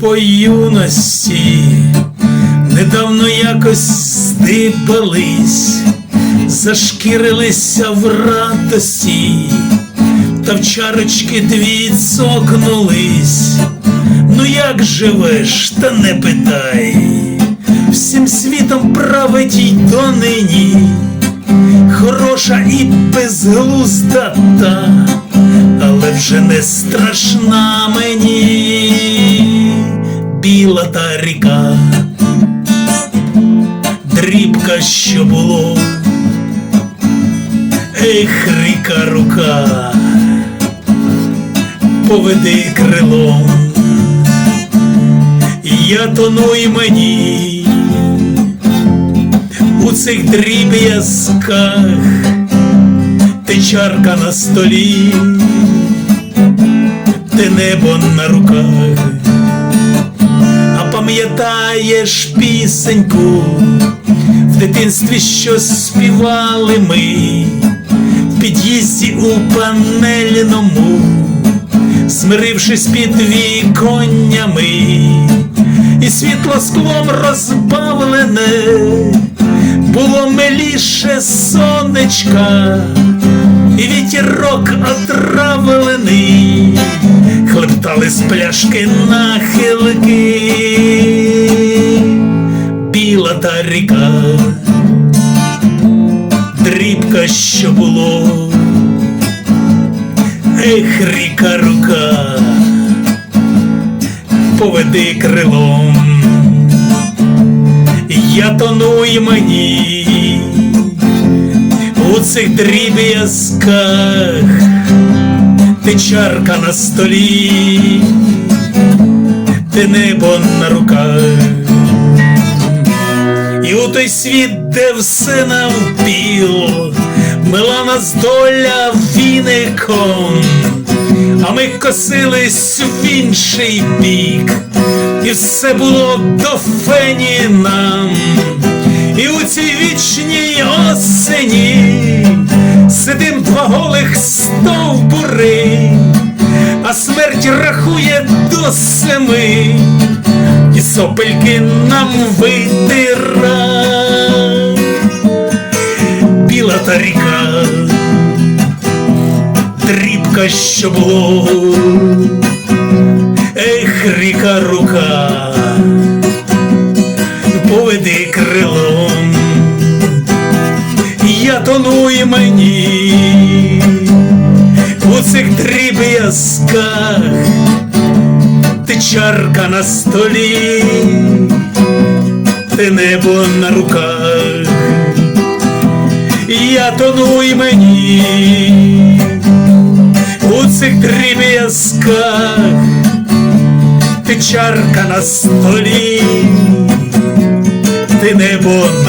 по юності, недавно якось здибались, зашкірилися в радості, та в чарочки дві цокнулись. Ну як живеш, та не питай, всім світом править й донині, хороша і безглузда та, але вже не страшна мені біла та ріка, дрібка, що було, ех, ріка рука, поведи крилом, я тону й мені. У цих дріб'язках, те чарка на столі, те небо на руках, пам'ятаєш пісеньку? В дитинстві, що співали ми. В під'їзді у панельному, смирившись під віконнями, і світло склом розбавлене, було миліше сонечка, і вітірок отравлений, хлептали з пляшки нахилки, біла та ріка, дрібка, що було, ех, ріка рука, поведи крилом, я тону й мені. У цих дріб'язках, ти чарка на столі, ти небо на руках, і у той світ, де все навпіл, мила нас доля віником, а ми косились в інший бік, і все було до фені нам, і у цій вічній осені сидим два голих стовбури, а смерть рахує до семи, і сопельки нам витира, біла та ріка, тріпка, що було, я тону і мені. У цих дріб'язках, ти чарка на столі, ти небо на руках, я тону і мені. У цих дріб'язках, ти чарка на столі, ти небо.